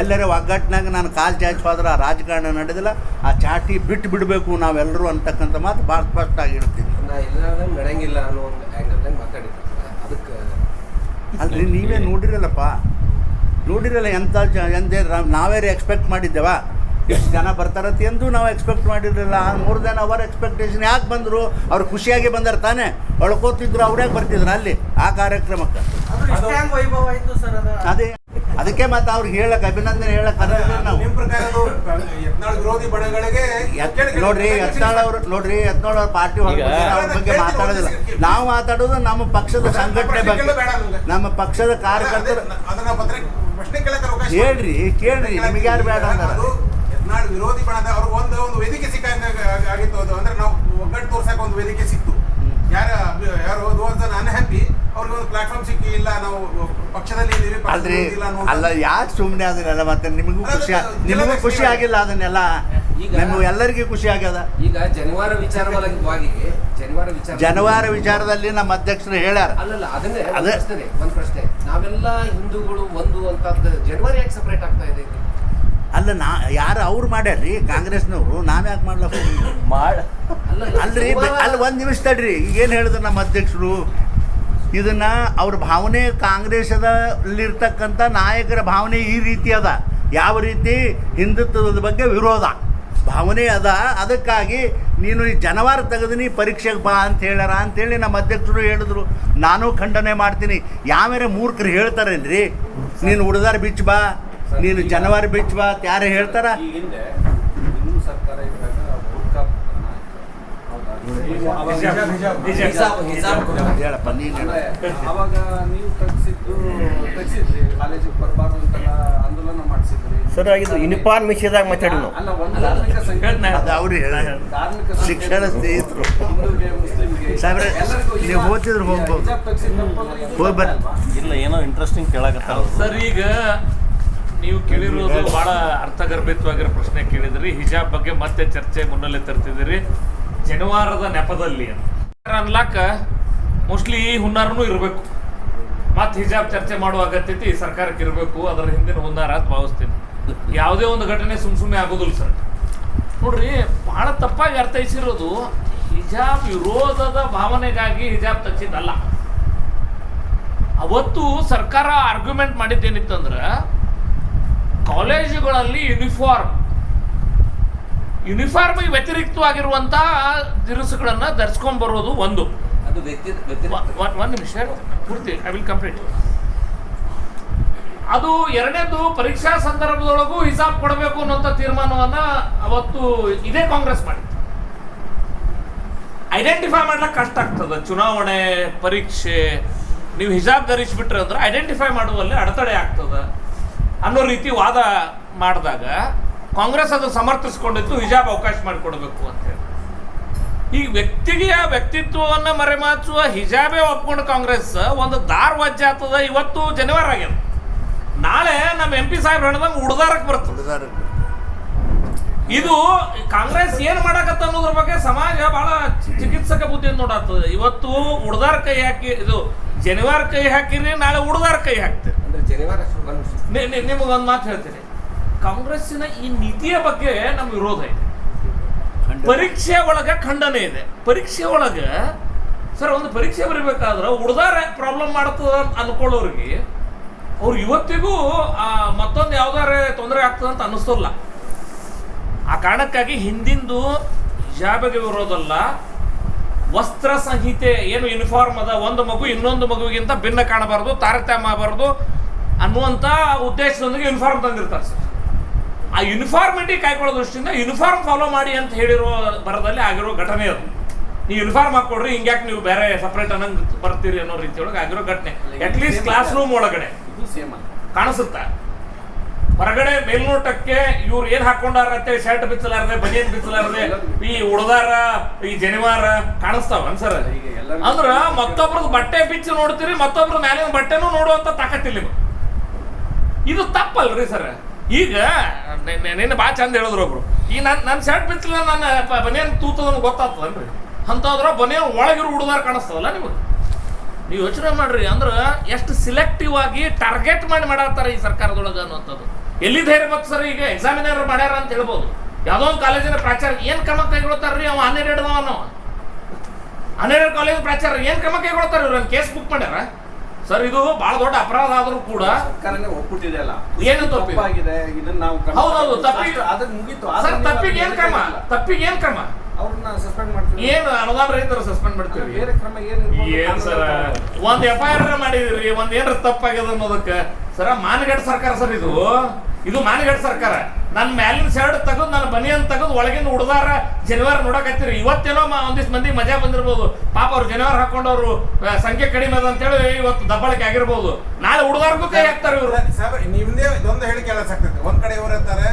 ಎಲ್ಲರ ಒಗ್ಗಟ್ಟಿನಾಗ ನಾನು ಕಾಲು ಚಾಚು ಹೋದ್ರೆ ಆ ರಾಜಕಾರಣ ನಡೆದಿಲ್ಲ. ಆ ಚಾಟಿ ಬಿಟ್ಟು ಬಿಡಬೇಕು ನಾವೆಲ್ಲರೂ ಅಂತಕ್ಕಂಥ ಮಾತು ಭಾಳ ಸ್ಪಷ್ಟ ಆಗಿರ್ತೀವಿ ಹೇಳ್ತೀನಿ ನಡೆಯಂಗಿಲ್ಲ ಅನ್ನೋ ಒಂದು ಅದಕ್ಕೆ ಅಲ್ರಿ ನೀವೇ ನೋಡಿರಲ್ಲಪ್ಪ. ನೋಡಿರಲ್ಲ ಎಂಥ ಜ ಎಂದೇ ನಾವೇ ಎಕ್ಸ್ಪೆಕ್ಟ್ ಮಾಡಿದ್ದೇವಾ? ಇಷ್ಟು ಜನ ಬರ್ತಾರತ್ತೆ ಎಂದು ನಾವು ಎಕ್ಸ್ಪೆಕ್ಟ್ ಮಾಡಿರಲಿಲ್ಲ. ಮೂರು ಜನ ಅವರ್ ಎಕ್ಸ್ಪೆಕ್ಟೇಷನ್ ಯಾಕೆ ಬಂದರು? ಅವ್ರು ಖುಷಿಯಾಗಿ ಬಂದರು ತಾನೇ? ಒಳ್ಕೋತಿದ್ರು ಅವ್ರೇ ಬರ್ತಿದ್ರು ಅಲ್ಲಿ ಆ ಕಾರ್ಯಕ್ರಮಕ್ಕೆ? ಅದು ಇಷ್ಟೇ ವೈಭವ ಆಯ್ತು ಸರ್ ಅದು? ಅದೇ ಅದಕ್ಕೆ ಮತ್ತೆ ಅವ್ರಿಗೆ ಹೇಳಕ್ಕೆ ಅಭಿನಂದನೆ ಹೇಳಕ್ಕೆ ಕರೆದಿಲ್ಲ ನಾವು. ನೋಡ್ರಿ ಯತ್ನಾಳ್ ಅವ್ರು ನೋಡ್ರಿ ಯತ್ನಾಳ್ ಅವ್ರ ಪಾರ್ಟಿ ಅವ್ರ ಬಗ್ಗೆ ಮಾತಾಡೋದಿಲ್ಲ. ನಾವು ಮಾತಾಡೋದು ನಮ್ಮ ಪಕ್ಷದ ಸಂಘಟನೆ ಬಗ್ಗೆ. ನಮ್ಮ ಪಕ್ಷದ ಕಾರ್ಯಕರ್ತರು ಪ್ರಶ್ನೆ ಕೇಳಕ್ಕೆ ಅವಕಾಶ ಹೇಳ್ರಿ ಕೇಳ್ರಿ ನಿಮ್ಗೆ ಯಾರು ಬೇಡ ಅಂದಾರ ಅದು ಯತ್ನಾಳ್ ವಿರೋಧಿ ಬಣದ ಅವ್ರಿಗೆ ಒಂದು ಒಂದು ವೇದಿಕೆ ಸಿಕ್ಕ ಆಗಿತ್ತು ಅದು ಅಂದ್ರೆ ನಾವು ಒಗ್ಗಟ್ಟು ತೋರ್ಸಕ್ಕೆ ಒಂದು ವೇದಿಕೆ ಸಿಕ್ತು ಯಾರ ಯಾರು ಅದು ಅನ್ಹ್ಯಾಪಿ ಅವ್ರಿಗೆ ಒಂದು ಪ್ಲಾಟ್ಫಾರ್ಮ್ ಸಿಕ್ಕಿ ಇಲ್ಲ ನಾವು ಪಕ್ಷದಲ್ಲಿ ಇದೀವಿ ಅಲ್ರಿ ಇಲ್ಲ ಅಲ್ಲ ಯಾಕೆ ಸುಮ್ಮನೆ ಅದನ್ನೆಲ್ಲ ಮತ್ತೆ ನಿಮಗೂ ಖುಷಿ ನಿಮಗೂ ಖುಷಿ ಆಗಿಲ್ಲ ಅದನ್ನೆಲ್ಲ ಈಗ- ನಿಮ್ಗೆ ಎಲ್ಲರಿಗೂ ಖುಷಿ ಆಗ್ಯದ ಈಗ ಜನವಾರ ವಿಚಾರವಾಗಿ ಜನವಾರ ವಿಚಾರ ಜನವಾರ ವಿಚಾರದಲ್ಲಿ ನಮ್ಮ ಅಧ್ಯಕ್ಷರು ಹೇಳ್ಯಾರ ಅಲ್ಲಲ್ಲ ಅದನ್ನೇ ಒಂದ್ ಅದೇ. ಪ್ರಶ್ನೆ ಒಂದ್ ಪ್ರಶ್ನೆ ನಾವೆಲ್ಲ ಹಿಂದೂಗಳು ಒಂದು ಅಂತ ಜನವರಿ ಯಾಕೆ ಸಪ್ರೇಟ್ ಆಗ್ತಾ ಇದೆ? ಅಲ್ಲ ನಾ ಯಾರು ಅವ್ರು ಮಾಡ್ಯಾರ್ರಿ? ಕಾಂಗ್ರೆಸ್ನವರು? ನಾವ್ಯಾಕೆ ಮಾಡ್ಲಕ್ಕ ಹೋಗಿಲ್ಲ ಮಾಡ. ಅಲ್ರಿ ಅಲ್ಲಿ ಒಂದು ನಿಮಿಷ ತಡ್ರಿ. ಈಗೇನು ಹೇಳಿದ್ರು ನಮ್ಮ ಅಧ್ಯಕ್ಷರು? ಇದನ್ನ ಅವ್ರ ಭಾವನೆ ಕಾಂಗ್ರೆಸ್ದಲ್ಲಿರ್ತಕ್ಕಂಥ ನಾಯಕರ ಭಾವನೆ ಈ ರೀತಿ ಅದ. ಯಾವ ರೀತಿ? ಹಿಂದುತ್ವದ ಬಗ್ಗೆ ವಿರೋಧ. ಭಾವನೆ ಅದ. ಅದಕ್ಕಾಗಿ ನೀನು ಈ ಜನವಾರ ತೆಗೆದಿನಿ ಪರೀಕ್ಷೆಗೆ ಬಾ ಅಂತ ಹೇಳ್ಯಾರ ಅಂತೇಳಿ ನಮ್ಮ ಅಧ್ಯಕ್ಷರು ಹೇಳಿದ್ರು. ನಾನು ಖಂಡನೆ ಮಾಡ್ತೀನಿ. ಯಾವ್ಯಾರ ಮೂರ್ಖರು ಹೇಳ್ತಾರೇನ್ರಿ? ನೀನು ಉಡ್ದಾರ ಬಿಚ್ಚ ಬಾ. ನೀನು ಜನವರಿ ಬಿಚ್ಚ ಬಾ ಅಂತ ಯಾರು ಹೇಳ್ತಾರ. ಹೇಳಪ್ಪ ನೀನು ಅವಾಗ ನೀವು ತೆಗ್ಸಿದ್ದು ತೆಗ್ಸಿದ್ರಿ. ಕಾಲೇಜಿಗೆ ಬರಬಾರ್ದು ಅಂತೆಲ್ಲ ಆಂದೋಲನ ಮಾಡಿಸಿದ್ರಿ. ಸರ್ ಇದು ಯೂನಿಫಾರ್ಮ್ ವಿಷಯದಾಗ ಮಾತಾಡಿ ನಾವು. ಅಲ್ಲ ಒಂದು ಅವ್ರು ಧಾರ್ಮಿಕ ಶಿಕ್ಷಣ ಸ್ನೇಹಿತರು. ಹಿಂದೂಗೆ ಮುಸ್ಲಿಮ್ಗೆ. ಸಾಹೇಬ್ರೆ, ನೀವು ಓದ್ತಿದ್ರೆ ಹೋಗ್ಬೋದು. ಹೋಗ್? ಇಲ್ಲ ಏನೋ ಇಂಟ್ರೆಸ್ಟಿಂಗ್ ಕೇಳಾಕತ್ತ ಸರ್ ಈಗ ನೀವು ಕೇಳಿರೋದು ಬಹಳ ಅರ್ಥಗರ್ಭಿತವಾಗಿರೋ ಪ್ರಶ್ನೆ ಕೇಳಿದ್ರಿ. ಹಿಜಾಬ್ ಬಗ್ಗೆ ಮತ್ತೆ ಚರ್ಚೆ ಮುನ್ನೆಲೆ ತರ್ತಿದ್ದೀರಿ. ಜನವಾರದ ನೆಪದಲ್ಲಿ ಅನ್ಲಾಕ ಮೋಸ್ಟ್ಲಿ ಈ ಹುನ್ನಾರನೂ ಇರಬೇಕು. ಮತ್ತೆ ಹಿಜಾಬ್ ಚರ್ಚೆ ಮಾಡುವ ಅಗತ್ಯತೆ ಈ ಸರ್ಕಾರಕ್ಕೆ ಇರಬೇಕು. ಅದರ ಹಿಂದಿನ ಹುನ್ನಾರ ಅಂತ ಭಾವಿಸ್ತೀನಿ. ಯಾವುದೇ ಒಂದು ಘಟನೆ ಸುಮ್ ಸುಮ್ಮನೆ ಆಗೋದಿಲ್ಲ ಸರ್. ನೋಡ್ರಿ, ಬಹಳ ತಪ್ಪಾಗಿ ಅರ್ಥೈಸಿರೋದು ಹಿಜಾಬ್ ವಿರೋಧದ ಭಾವನೆಗಾಗಿ ಹಿಜಾಬ್ ತಚ್ಚಿದ್ದಲ್ಲ. ಅವತ್ತು ಸರ್ಕಾರ ಆರ್ಗ್ಯುಮೆಂಟ್ ಮಾಡಿದ್ದೇನಿತ್ತಂದ್ರೆ ಕಾಲೇಜುಗಳಲ್ಲಿ ಯೂನಿಫಾರ್ಮ್ ಯೂನಿಫಾರ್ಮಿಗೆ ವ್ಯತಿರಿಕ್ತವಾಗಿರುವಂತಹ ದಿರಿಸುಗಳನ್ನು ಧರಿಸ್ಕೊಂಡ್ ಬರೋದು ಒಂದು. ಅದು ವ್ಯಕ್ತಿ ಒಂದು ನಿಮಿಷ ಪೂರ್ತಿ ಐ ವಿಲ್ ಕಂಪ್ಲೀಟ್ ಅದು ಎರಡನೇದು ಪರೀಕ್ಷಾ ಸಂದರ್ಭದೊಳಗೂ ಹಿಸಾಬ್ ಕೊಡಬೇಕು ಅನ್ನುವಂಥ ತೀರ್ಮಾನವನ್ನ ಅವತ್ತು ಇದೇ ಕಾಂಗ್ರೆಸ್ ಮಾಡಿತ್ತು. ಐಡೆಂಟಿಫೈ ಮಾಡ್ಲಿಕ್ಕೆ ಕಷ್ಟ ಆಗ್ತದೆ. ಚುನಾವಣೆ ಪರೀಕ್ಷೆ ನೀವು ಹಿಜಾಬ್ ಧರಿಸ್ಬಿಟ್ರೆ ಅಂದ್ರೆ ಐಡೆಂಟಿಫೈ ಮಾಡುವಲ್ಲಿ ಅಡೆತಡೆ ಆಗ್ತದೆ. ಅನ್ನೋ ರೀತಿ ವಾದ ಮಾಡಿದಾಗ ಕಾಂಗ್ರೆಸ್ ಅದು ಸಮರ್ಥಿಸ್ಕೊಂಡಿತ್ತು ಹಿಜಾಬ್ ಅವಕಾಶ ಮಾಡಿಕೊಡ್ಬೇಕು ಅಂತ ಹೇಳಿ. ಈ ವ್ಯಕ್ತಿಗೆ ವ್ಯಕ್ತಿತ್ವವನ್ನು ಮರೆಮಾಚುವ ಹಿಜಾಬೇ ಒಪ್ಕೊಂಡು ಕಾಂಗ್ರೆಸ್ ಒಂದು ದಾರ್ ವಜ್ಜೆ ಆಗ್ತದ ಇವತ್ತು ಜನವರಿ ಆಗ್ಯದ. ನಾಳೆ ನಮ್ಮ ಎಂ ಪಿ ಸಾಹೇಬ್ ಹೇಳ್ದಂಗೆ ಉಡ್ದಾರಕ್ಕೆ ಬರ್ತದೆ. ಇದು ಕಾಂಗ್ರೆಸ್ ಏನು ಮಾಡಕತ್ತ ಅನ್ನೋದ್ರ ಬಗ್ಗೆ ಸಮಾಜ ಬಹಳ ಚಿಕಿತ್ಸಕ ಬುದ್ಧಿಯಿಂದ ನೋಡಾತದ. ಇವತ್ತು ಉಡ್ದಾರ ಕೈ ಇದು ಜನಿವಾರ ಕೈ ಹಾಕಿರಿ ನಾಳೆ ಉಡ್ದಾರ ಕೈ ಹಾಕ್ತೀರಿ ಅಂದ್ರೆ ಜನವರಿ ಮೇಲೆ ನಿಮಗೆ ನಿಮಗೊಂದು ಮಾತು ಹೇಳ್ತೀನಿ. ಕಾಂಗ್ರೆಸ್ಸಿನ ಈ ನೀತಿಯ ಬಗ್ಗೆ ನಮ್ಮ ವಿರೋಧ ಇದೆ. ಪರೀಕ್ಷೆ ಒಳಗೆ ಖಂಡನೆ ಇದೆ. ಪರೀಕ್ಷೆ ಒಳಗೆ ಸರ್ ಒಂದು ಪರೀಕ್ಷೆ ಬರಬೇಕಾದ್ರೆ ಉಡ್ದಾರ ಪ್ರಾಬ್ಲಮ್ ಮಾಡ್ತದ ಅಂತ ಅನ್ಕೊಳ್ಳೋರಿಗೆ ಅವ್ರು ಇವತ್ತಿಗೂ ಮತ್ತೊಂದು ಯಾವ್ದಾರ ತೊಂದರೆ ಆಗ್ತದೆ ಅಂತ ಅನ್ನಿಸ್ತಲ್ಲ ಆ ಕಾರಣಕ್ಕಾಗಿ ಹಿಂದಿಂದು ಹಿಜಾಬಿಗೆ ವಿರೋಧಲ್ಲ ವಸ್ತ್ರ ಸಂಹಿತೆ ಏನು ಯೂನಿಫಾರ್ಮ್ ಅದ ಒಂದು ಮಗು ಇನ್ನೊಂದು ಮಗುವಿಗಿಂತ ಭಿನ್ನ ಕಾಣಬಾರ್ದು ತಾರತಮ್ಯ ಆಗಬಾರ್ದು ಅನ್ನುವಂಥ ಉದ್ದೇಶದೊಂದಿಗೆ ಯೂನಿಫಾರ್ಮ್ ತಂದಿರ್ತಾರೆ ಸರ್. ಆ ಯೂನಿಫಾರ್ಮಿಟಿ ಕಾಯ್ಕೊಳ್ಳೋ ದೃಷ್ಟಿಯಿಂದ ಯೂನಿಫಾರ್ಮ್ ಫಾಲೋ ಮಾಡಿ ಅಂತ ಹೇಳಿರೋ ಬರದಲ್ಲಿ ಆಗಿರೋ ಘಟನೆ ಅದು. ನೀವು ಯೂನಿಫಾರ್ಮ್ ಹಾಕೊಡ್ರಿ ಹಿಂಗ್ಯಾಕೆ ನೀವು ಬೇರೆ ಸಪ್ರೇಟ್ ಅನ್ನಂಗೆ ಬರ್ತೀರಿ ಅನ್ನೋ ರೀತಿಯೊಳಗೆ ಒಳಗೆ ಆಗಿರೋ ಘಟನೆ. ಅಟ್ಲೀಸ್ಟ್ ಕ್ಲಾಸ್ ರೂಮ್ ಒಳಗಡೆ. ಕಾಣಿಸುತ್ತಾ? ಹೊರಗಡೆ ಮೇಲ್ನೋಟಕ್ಕೆ ಇವ್ರು ಏನ್ ಹಾಕೊಂಡಾರ ಅಂತೇಳಿ ಶರ್ಟ್ ಬಿಚ್ಚಲಾರದೆ ಬನಿಯನ್ ಬಿಚ್ಚಲಾರದೆ ಈ ಉಡದಾರ ಈ ಜನಿವಾರ ಕಾಣಿಸ್ತಾವ ಸರ್ ಅಂದ್ರ ಮತ್ತೊಬ್ರದ್ ಬಟ್ಟೆ ಬಿಚ್ಚಿ ನೋಡ್ತೀರಿ ಮತ್ತೊಬ್ರ ಮ್ಯಾಲಿನ ಬಟ್ಟೆನೂ ನೋಡುವಂತ ತಾಕತ್ತಿಲ್ಲ ಇದು ತಪ್ಪಲ್ರಿ ಸರ್. ಈಗ ನಿನ್ನ ಬಾ ಚಂದ ಹೇಳಿದ್ರು ಒಬ್ರು. ಈ ನನ್ನ ನನ್ನ ಶರ್ಟ್ ಬಿಚ್ಚಲ ನನ್ನ ಬನಿಯನ್ ತೂತದ ಗೊತ್ತಾಗ್ತದನ್ರಿ? ಅಂತಾದ್ರ ಬನಿಯನ್ ಒಳಗಿರೋ ಉಡದಾರ ಕಾಣಿಸ್ತದಲ್ಲ ನಿಮ್ಗೆ? ನೀವು ಯೋಚನೆ ಮಾಡ್ರಿ ಅಂದ್ರೆ ಎಷ್ಟು ಸಿಲೆಕ್ಟಿವ್ ಆಗಿ ಟಾರ್ಗೆಟ್ ಮಾಡಿ ಮಾಡಾತ್ತಾರ ಈ ಸರ್ಕಾರದೊಳಗೆ ಅನ್ನುವಂಥದ್ದು. ಎಲ್ಲಿ ಧೈರ್ಯ ಬಂತು ಸರ್ ಈಗ ಎಕ್ಸಾಮಿನರ್ ಮಾಡ್ಯಾರ ಅಂತ ಹೇಳ್ಬೋದು. ಯಾವುದೋ ಒಂದು ಕಾಲೇಜಿನ ಪ್ರಾಚಾರ್ಯ ಏನು ಕ್ರಮ ಕೈಗೊಳ್ತಾರ್ರಿ ಅವ? ಹನ್ನೆರಡು ಅವನು. ಹನ್ನೆರಡು ಕಾಲೇಜ್ ಪ್ರಾಚಾರ್ಯ ಏನು ಕ್ರಮ ಕೈಗೊಳ್ತಾರ ಇವ್ರು? ಕೇಸ್ ಬುಕ್ ಮಾಡ್ಯಾರ? ಸರ್ ಇದು ಬಹಳ ದೊಡ್ಡ ಅಪರಾಧ ಆದ್ರೂ ಕೂಡ ಒಪ್ಪಿಟ್ಟಿದೆಯಲ್ಲ? ಏನು ತಪ್ಪಿದೆ? ತಪ್ಪಾಗಿದೆ ಇದನ್ನ ನಾವು ಹೌದೌದು, ತಪ್ಪಿಗೆ- ಅದನ್ನ ಮುಗೀತು. ಸರ್ ತಪ್ಪಿಗೆ ಏನ್ ಕ್ರಮ? ತಪ್ಪಿಗೆ ಏನ್ ಕ್ರಮ? ಅವ್ರನ್ನ ಸಸ್ಪೆಂಡ್ ಮಾಡ್ತೀವಿ. ಏನು ಅನುದಾನ ರೈತರು ಸಸ್ಪೆಂಡ್ ಮಾಡ್ತೀವಿ? ಬೇರೆ ಕ್ರಮ ಏನು ಏನ್ ಸರ? ಒಂದ್ ಎಫ್ ಐ ಆರ್ ಮಾಡಿದಿರಿ ಒಂದ್ ಏನ್ರ ತಪ್ಪಾಗ್ಯದ ಅನ್ನೋದಕ್ಕೆ. ಸರ ಮಾನಗಡ ಸರ್ಕಾರ ಸರ್ ಇದು? ಇದು ಮಾನಗಡ್ ಸರ್ಕಾರ. ನನ್ನ ಮ್ಯಾಲಿನ ಶರ್ಟ್ ತೆಗೆದು ನನ್ನ ಬನಿಯನ್ ತೆಗೆದು ಒಳಗಿನ ಉಡ್ದಾರ ಜನಿವಾರ ನೋಡಕತ್ತೀರಿ. ಇವತ್ತೇನೋ ಒಂದಿಷ್ಟು ಮಂದಿ ಮಜಾ ಬಂದಿರ್ಬೋದು. ಪಾಪ ಅವ್ರು ಜನಿವಾರ ಹಾಕೊಂಡವ್ರು ಸಂಖ್ಯೆ ಕಡಿಮೆ ಅದ ಅಂತೇಳಿ ಇವತ್ತು ದಬ್ಬಳಿಕೆ ಆಗಿರ್ಬೋದು. ನಾಳೆ ಹುಡುಗಾರ್ಗೂ ಕೈ ಹಾಕ್ತಾರೆ ಇವರು. ಸರ್ ನಿಮ್ದೇ ಇದೊಂದು ಹೇಳಿಕೆ ಸಾಕ್ತೈತೆ ಒಂದ್ ಕಡೆ ಇವ್ರು ಇರ್ತಾರೆ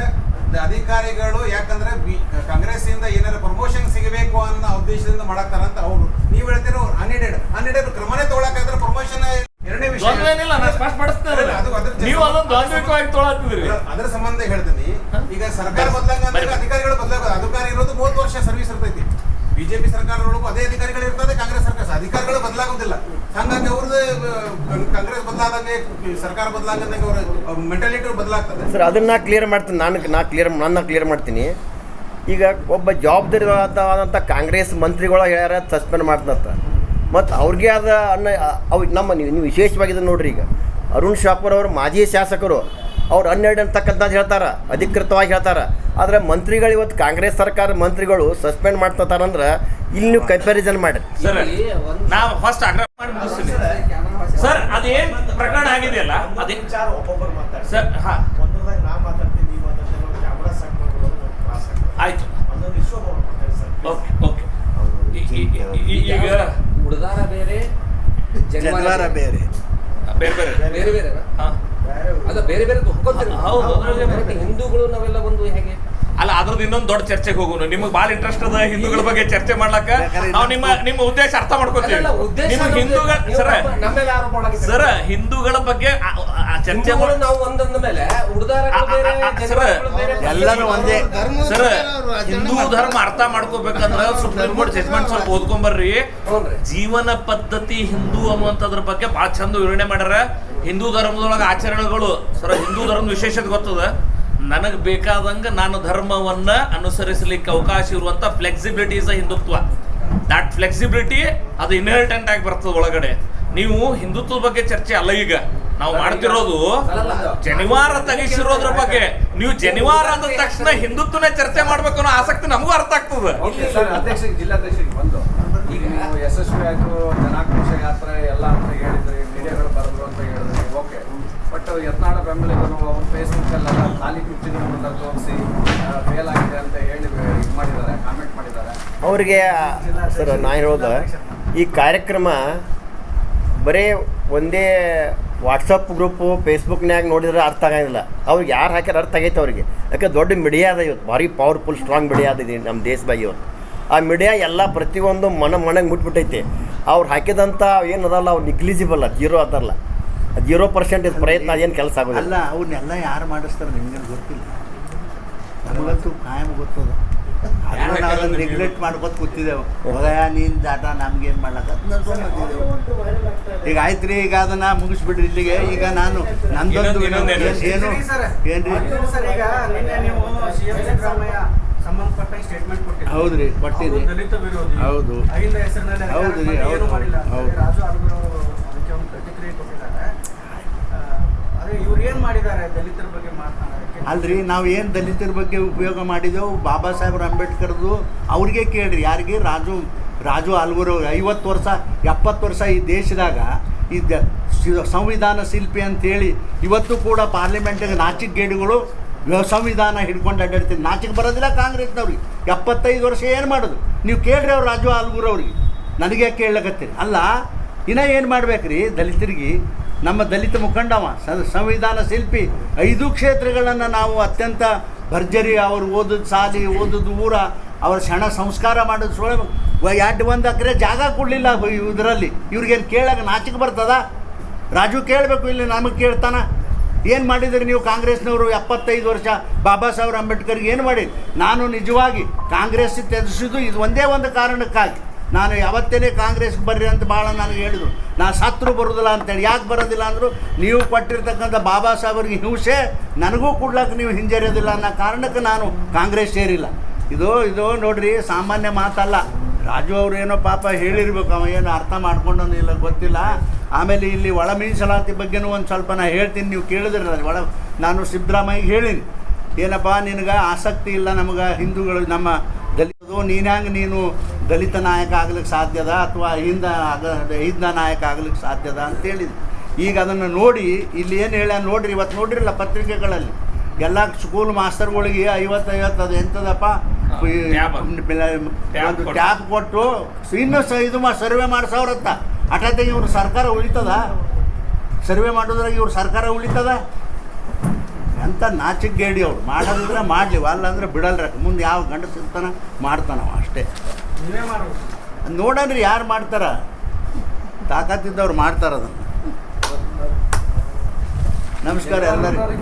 ಅಧಿಕಾರಿಗಳು ಯಾಕಂದ್ರೆ ಬಿ- ಕಾಂಗ್ರೆಸ್ ಇಂದ ಏನಾದ್ರು ಪ್ರಮೋಷನ್ ಸಿಗಬೇಕು ಅನ್ನೋ ಉದ್ದೇಶದಿಂದ ಮಾಡಾಕ್ತಾರ ಅಂತ ಅವರು. ನೀವ್ ಹೇಳ್ತೀರೋ ಅನ್ಎಡೆಡ್ ಅನ್ಎಡೆಡ್ ಕ್ರಮನೇ ತಗೊಳಕಾದ್ರೆ ಪ್ರಮೋಷನ್ ಎರಡನೇ ವಿಷಯ. ಅದ್ರ ಸಂಬಂಧ ಹೇಳ್ತೀನಿ. ಈಗ ಸರ್ಕಾರ ಬದಲಾಗ. ಅಧಿಕಾರಿಗಳು ಬದಲಾಗ ಅಧಿಕಾರಿ ಇರೋದು ಮೂವತ್ತು ವರ್ಷ ಸರ್ವಿಸ್ ಇರ್ತೈತಿ. ಬಿಜೆಪಿ ಸರ್ಕಾರದೊಳಗೂ ಅದೇ ಅಧಿಕಾರಿಗಳು ಇರ್ತದೆ, ಕಾಂಗ್ರೆಸ್ ಸರ್ಕಾರ. ಅಧಿಕಾರಿಗಳು ಬದಲಾಗೋದಿಲ್ಲ ಹಂಗಾಗಿ ಅವ್ರದ್ದು ಕಾಂಗ್ರೆಸ್ ಬದಲಾದಂಗೆ ಸರ್ಕಾರ ಬದಲಾಗದಂಗೆ ಅವ್ರ ಮೆಂಟಾಲಿಟಿ ಬದಲಾಗ್ತದೆ. ಸರ್, ಅದನ್ನ ಕ್ಲಿಯರ್ ಮಾಡ್ತೀನಿ. ನಾನು, ನಾ ಕ್ಲಿಯರ್ ನನ್ನ ಕ್ಲಿಯರ್ ಮಾಡ್ತೀನಿ. ಈಗ ಒಬ್ಬ ಜವಾಬ್ದಾರಿವಾದಂಥ ಕಾಂಗ್ರೆಸ್ ಮಂತ್ರಿಗಳ ಹೇಳ್ಯಾರ, ಸಸ್ಪೆಂಡ್ ಮಾಡ್ತಂತ ಮತ್ತು ಅವ್ರಿಗೆ ಆದ ಅನ್ನ ಅವ್, ನಮ್ಮ, ನೀವು ನೀವು ವಿಶೇಷವಾಗಿ ನೋಡ್ರಿ ಈಗ. ಅರುಣ್ ಶಾಪರ್ ಅವರು, ಮಾಜಿ ಶಾಸಕರು ಅವ್ರು ಹನ್ನೆರಡು ಅಂತಕ್ಕಂಥದ್ದು ಹೇಳ್ತಾರೆ ಅಧಿಕೃತವಾಗಿ ಹೇಳ್ತಾರೆ. ಆದರೆ ಮಂತ್ರಿಗಳು ಇವತ್ತು ಕಾಂಗ್ರೆಸ್ ಸರ್ಕಾರ ಮಂತ್ರಿಗಳು ಸಸ್ಪೆಂಡ್ ಮಾಡ್ತಾರಂದ್ರೆ ಇಲ್ಲಿ ನೀವು ಕಂಪ್ಯಾರಿಸನ್ ಮಾಡಿರಿ ಸರ್ ನಾವು ಫಸ್ಟ್ ಮಾಡಿ ಸರ್ ಅದೇನ್ ಪ್ರಕರಣ ಆಗಿದೆಯಲ್ಲ ಅದೇ ಸರ್ ಹಾ. ಆಯ್ತು. ಓಕೆ ಓಕೆ ಈಗ ಉಡ್ದಾರ ಬೇರೆ ಬೇರೆ. ಬೇರೆ. ಬೇರೆ ಬೇರೆ. ಹಾ. ಅಲ್ಲ ಬೇರೆ ಬೇರೆ ಹೌದು, ಹಿಂದೂಗಳು ನಾವೆಲ್ಲ ಒಂದು ಹೇಗೆ? ಅಲ್ಲ ಅದ್ರದ್ದು ಇನ್ನೊಂದು ದೊಡ್ಡ ಚರ್ಚೆಗೆ ಹೋಗೋಣ. ನಿಮಗೆ ಭಾಳ ಇಂಟ್ರೆಸ್ಟ್ ಅದ ಹಿಂದೂಗಳ ಬಗ್ಗೆ ಚರ್ಚೆ ಮಾಡ್ಲಕ್ಕ ನಾವು ನಿಮ್ಮ ನಿಮ್ಮ ಉದ್ದೇಶ ಅರ್ಥ ಮಾಡ್ಕೊತೀವಿ. ಹಿಂದೂಗಳ ಸರ. ಸರ ಹಿಂದೂಗಳ ಬಗ್ಗೆ ಚರ್ಚೆ ನಾವು ಒಂದಂದ ಮೇಲೆ. ಸರ್, ಎಲ್ಲರೂ ಒಂದೇ ಸರ್ ಹಿಂದೂ ಧರ್ಮ ಅರ್ಥ ಮಾಡ್ಕೋಬೇಕಂದ್ರ ಸುಪ್ರೀಂ ಕೋರ್ಟ್ ಜಜ್ಮೆಂಟ್ ಸ್ವಲ್ಪ ಓದ್ಕೊಂಬರ್ರಿ. ಜೀವನ ಪದ್ಧತಿ ಹಿಂದೂ ಅನ್ನುವಂಥದ್ರ ಬಗ್ಗೆ ಭಾಳ ಚಂದ ವಿವರಣೆ ಮಾಡ್ಯಾರ. ಹಿಂದೂ ಧರ್ಮದೊಳಗೆ ಆಚರಣೆಗಳು ಸರ್ ಹಿಂದೂ ಧರ್ಮದ ವಿಶೇಷತೆ ಗೊತ್ತದ? ನನಗೆ ಬೇಕಾದಂಗ ನಾನು ಧರ್ಮವನ್ನ ಅನುಸರಿಸಲಿಕ್ಕೆ ಅವಕಾಶ ಇರುವಂತ flexibility is Hindutva. That flexibility ಅದು ಇನ್ಹೆರಿಟೆಂಟ್ ಆಗಿ ಬರ್ತದ ಒಳಗಡೆ. ನೀವು ಹಿಂದುತ್ವದ ಬಗ್ಗೆ ಚರ್ಚೆ ಅಲ್ಲ ಈಗ. ನಾವು ಮಾಡ್ತಿರೋದು ಜನಿವಾರ ತೆಗಿಸಿರೋದ್ರ ಬಗ್ಗೆ. ನೀವು ಜನಿವಾರ ಅಂದ ತಕ್ಷಣ ಹಿಂದುತ್ವ ಚರ್ಚೆ ಮಾಡ್ಬೇಕು ಅನ್ನೋ ಆಸಕ್ತಿ ನಮಗೂ ಅರ್ಥ ಆಗ್ತದೆ. ಓಕೆ ಸರ್ ಅಧ್ಯಕ್ಷ ಜಿಲ್ಲಾಧ್ಯಕ್ಷರಿಗೆ ಒಂದು ಈಗ ನೀವು ಯಶಸ್ವಿ ಆಯ್ತು ಜನಾಕ್ರೋಶ ಯಾತ್ರೆ ಎಲ್ಲ ಅಂತ ಹೇಳಿದ್ರಿ ಮೀಡಿಯಾಗಳು ಬರೆದ್ರು ಅಂತ ಹೇಳಿದ್ರಿ ಓಕೆ. ಬಟ್ ಯತ್ನಾಳ ಬೆಂಬಲಿಗರು ಅವ್ರ ಫೇಸ್ಬುಕ್ ಅಲ್ಲೆಲ್ಲ ಖಾಲಿ ಕುರ್ಚಿಗಳನ್ನ ತೋರಿಸಿ ಫೇಲ್ ಆಗಿದೆ ಅಂತ ಹೇಳಿ ಇದು ಮಾಡಿದ್ದಾರೆ ಕಾಮೆಂಟ್ ಮಾಡಿದ್ದಾರೆ. ಅವ್ರಿಗೆ ಸರ್ ನಾ ಹೇಳೋದು ಈ ಕಾರ್ಯಕ್ರಮ ಬರೇ ಒಂದೇ ವಾಟ್ಸಪ್ ಗ್ರೂಪು ಫೇಸ್ಬುಕ್ನಾಗ ನೋಡಿದ್ರೆ ಅರ್ಥ ಆಗಂಗಿಲ್ಲ. ಅವ್ರಿಗೆ ಯಾರು ಹಾಕ್ಯಾರ ಅರ್ಥ ಆಗೈತೆ ಅವ್ರಿಗೆ. ಯಾಕೆ ದೊಡ್ಡ ಮೀಡಿಯಾ ಅದ ಇವತ್ತು. ಭಾರಿ ಪವರ್ಫುಲ್ ಸ್ಟ್ರಾಂಗ್ ಮೀಡಿಯಾ ಅದ ನಮ್ಮ ದೇಶದಾಗ ಇವತ್ತು. ಆ ಮೀಡಿಯಾ ಎಲ್ಲ ಪ್ರತಿಯೊಂದು ಮನ ಮನೆಗೆ ಮುಟ್ಬಿಟ್ಟೈತಿ. ಅವ್ರು ಹಾಕಿದಂಥ ಏನದಲ್ಲ, ಅವ್ರು ನಿಗ್ಲಿಜಿಬಲ್ ಜೀರೋ ಅದಲ್ಲ. ಜೀರೋ ಪರ್ಸೆಂಟ್ ಇದು ಪ್ರಯತ್ನ ಏನು ಕೆಲಸ ಆಗೋದಿಲ್ಲ. ಅವನ್ನೆಲ್ಲ ಯಾರು ಮಾಡಿಸ್ತಾರೆ ನಿಮ್ಗೆ ಗೊತ್ತಿಲ್ಲ. ನಮಗಂತೂ ಕಾಯಂ ಗೊತ್ತದ. ಅದನ್ನ ನಾವು ಅದನ್ನ ನೆಗ್ಲೆಕ್ಟ್ ಮಾಡ್ಕೊತ ಕೂತಿದ್ದೆವು. ಹೋಗಯ್ಯ ನೀನು ಜಾಟ ನಮ್ಗೇನು ಮಾಡ್ಲಕ್ಕ? ಈಗ ಆಯ್ತು ರೀ ಈಗ ಅದನ್ನ ಮುಗಿಸ್ಬಿಡ್ರಿ ಇಲ್ಲಿಗೆ. ಈಗ ನಾನು ನಂದೊಂದು ಏನು ಸರ್ ಏನ್ರಿ? ಈಗ ನಿನ್ನೆ ನೀವು ಸಿಎಂ ಸಿದ್ದರಾಮಯ್ಯ ಸಂಬಂಧಪಟ್ಟ ಸ್ಟೇಟ್ಮೆಂಟ್ ಕೊಟ್ಟಿದ್ದೀರಿ. ಹೌದ್ರಿ, ಕೊಟ್ಟಿದ್ರಿ ದಲಿತ ವಿರೋಧಿ. ಹೌದು. ಹೌದು ರೀ, ಹೌದು, ಹೌದು. ಇವ್ರು ಏನ್ ಮಾಡಿದ್ದಾರೆ ದಲಿತರ ಬಗ್ಗೆ ಮಾತನಾಡೋದಕ್ಕೆ ಅಲ್ರಿ, ನಾವು ಏನು ದಲಿತರ ಬಗ್ಗೆ ಉಪಯೋಗ ಮಾಡಿದೆವು? ಬಾಬಾ ಸಾಹೇಬ್ರ ಅಂಬೇಡ್ಕರ್ದು ಅವ್ರಿಗೆ ಕೇಳ್ರಿ, ಯಾರಿಗೆ? ರಾಜು ರಾಜು ಆಲ್ಗೂರು ಐವತ್ತು ವರ್ಷ, ಎಪ್ಪತ್ತು ವರ್ಷ ಈ ದೇಶದಾಗ ಈ ಸಂವಿಧಾನ ಶಿಲ್ಪಿ ಅಂತೇಳಿ ಇವತ್ತು ಕೂಡ ಪಾರ್ಲಿಮೆಂಟಿಗೆ ನಾಚಿಕೆಗೇಡುಗಳು ಸಂವಿಧಾನ ಹಿಡ್ಕೊಂಡು ಅಡ್ಡಾಡ್ತೀನಿ ನಾಚಿಕೆ ಬರೋದಿಲ್ಲ ಕಾಂಗ್ರೆಸ್ನವ್ರಿಗೆ. ಎಪ್ಪತ್ತೈದು ವರ್ಷ ಏನು ಮಾಡೋದು? ನೀವು ಕೇಳ್ರಿ ಅವ್ರು ರಾಜು ಆಲ್ಗೂರು ಅವ್ರಿಗೆ. ನನಗೆ ಕೇಳಕತ್ತೀರಿ ಅಲ್ಲ, ಇನ್ನೂ ಏನು ಮಾಡ್ಬೇಕು ರೀ ದಲಿತರಿಗೆ? ನಮ್ಮ ದಲಿತ ಮುಖಂಡವ ಸಂವಿಧಾನ ಶಿಲ್ಪಿ, ಐದು ಕ್ಷೇತ್ರಗಳನ್ನು ನಾವು ಅತ್ಯಂತ ಭರ್ಜರಿ ಅವರು ಓದೋದು ಸಾಲಿ, ಓದೋದು ಊರ, ಅವರ ಕ್ಷಣ ಸಂಸ್ಕಾರ ಮಾಡೋದು ಸೊಳ್ಳೆ ಎರಡು ಒಂದು ಎಕರೆ ಜಾಗ ಕೊಡಲಿಲ್ಲ ಇದರಲ್ಲಿ. ಇವ್ರಿಗೇನು ಕೇಳಕ್ಕೆ ನಾಚಿಕೆ ಬರ್ತದ? ರಾಜು ಕೇಳಬೇಕು ಇಲ್ಲಿ ನಮಗೆ ಕೇಳ್ತಾನ? ಏನು ಮಾಡಿದ್ರಿ ನೀವು ಕಾಂಗ್ರೆಸ್ನವರು ಎಪ್ಪತ್ತೈದು ವರ್ಷ? ಬಾಬಾ ಸಾಹೇಬ್ ಅಂಬೇಡ್ಕರ್ಗೆ ಏನು ಮಾಡಿ ನಾನು ನಿಜವಾಗಿ ಕಾಂಗ್ರೆಸ್ ತ್ಯಜಿಸಿದ್ದು ಇದು ಒಂದೇ ಒಂದು ಕಾರಣಕ್ಕಾಗಿ. ನಾನು ಯಾವತ್ತೇನೆ ಕಾಂಗ್ರೆಸ್ಗೆ ಬರ್ರಿ ಅಂತ ಭಾಳ ನನಗೆ ಹೇಳಿದ್ರು. ನಾ ಸತ್ರು ಬರೋದಿಲ್ಲ ಅಂತೇಳಿ. ಯಾಕೆ ಬರೋದಿಲ್ಲ ಅಂದರು, ನೀವು ಕೊಟ್ಟಿರ್ತಕ್ಕಂಥ ಬಾಬಾ ಸಾಹೇಬ್ರಿಗೆ ಹಿಂಸೆ, ನನಗೂ ಕೊಡ್ಲಕ್ಕೆ ನೀವು ಹಿಂಜರಿಯೋದಿಲ್ಲ ಅನ್ನೋ ಕಾರಣಕ್ಕೆ ನಾನು ಕಾಂಗ್ರೆಸ್ ಸೇರಿಲ್ಲ. ಇದು ಇದು ನೋಡ್ರಿ, ಸಾಮಾನ್ಯ ಮಾತಲ್ಲ. ರಾಜು ಅವರು ಏನೋ ಪಾಪ ಹೇಳಿರ್ಬೇಕು, ಅವ ಏನು ಅರ್ಥ ಮಾಡ್ಕೊಂಡು ಇಲ್ಲ ಗೊತ್ತಿಲ್ಲ. ಆಮೇಲೆ ಇಲ್ಲಿ ಒಳ ಮೀಸಲಾತಿ ಬಗ್ಗೆನೂ ಒಂದು ಸ್ವಲ್ಪ ನಾನು ಹೇಳ್ತೀನಿ, ನೀವು ಕೇಳಿದ್ರಲ್ಲ ಒಳ, ನಾನು ಸಿದ್ದರಾಮಯ್ಯಗೆ ಹೇಳಿನಿ. ಏನಪ್ಪ, ನಿನಗೆ ಆಸಕ್ತಿ ಇಲ್ಲ ನಮಗೆ ಹಿಂದೂಗಳು, ನಮ್ಮ ದಲಿತದು ನೀನ್ಯಾಂಗೆ ನೀನು ದಲಿತ ನಾಯಕ ಆಗ್ಲಿಕ್ಕೆ ಸಾಧ್ಯದ ಅಥವಾ ಹಿಂದ ಆಗ ಹಿಂದ ನಾಯಕ ಆಗ್ಲಿಕ್ಕೆ ಸಾಧ್ಯದ ಅಂತೇಳಿದ ಈಗ ಅದನ್ನು ನೋಡಿ ಇಲ್ಲಿ ಏನು ಹೇಳ ನೋಡ್ರಿ ಇವತ್ತು ನೋಡ್ರಿಲ್ಲ ಪತ್ರಿಕೆಗಳಲ್ಲಿ. ಎಲ್ಲ ಸ್ಕೂಲ್ ಮಾಸ್ತರ್ಗಳಿಗೆ ಐವತ್ತು ಐವತ್ತು ಅದು ಎಂಥದಪ್ಪ ಟ್ಯಾಬ್. ಕೊಟ್ಟು. ಇನ್ನೂ ಸ ಇದು ಮಾ ಸರ್ವೆ ಮಾಡಿಸೋರತ್ತ ಹಠಾತ್ತಾಗಿ ಇವ್ರ ಸರ್ಕಾರ ಉಳಿತದ? ಸರ್ವೆ ಮಾಡೋದ್ರಾಗ ಇವ್ರ ಸರ್ಕಾರ ಉಳಿತದ? ಅಂತ ನಾಚಿಗೇಡಿ ಅವ್ರು. ಮಾಡೋದಿದ್ರೆ ಮಾಡಲಿ ಅಲ್ಲ ಅಂದ್ರೆ ಬಿಡಲ್ರ. ಮುಂದೆ ಯಾವ ಗಂಡ ಸಿಗ್ತಾನ ಮಾಡ್ತಾನವ ಅಷ್ಟೇ. ನೋಡನ್ರಿ ಯಾರು ಮಾಡ್ತಾರ. ತಾಕತ್ತಿದ್ದವ್ರು ಮಾಡ್ತಾರ ಅದನ್ನು. ನಮಸ್ಕಾರ ಎಲ್ಲರಿಗೂ.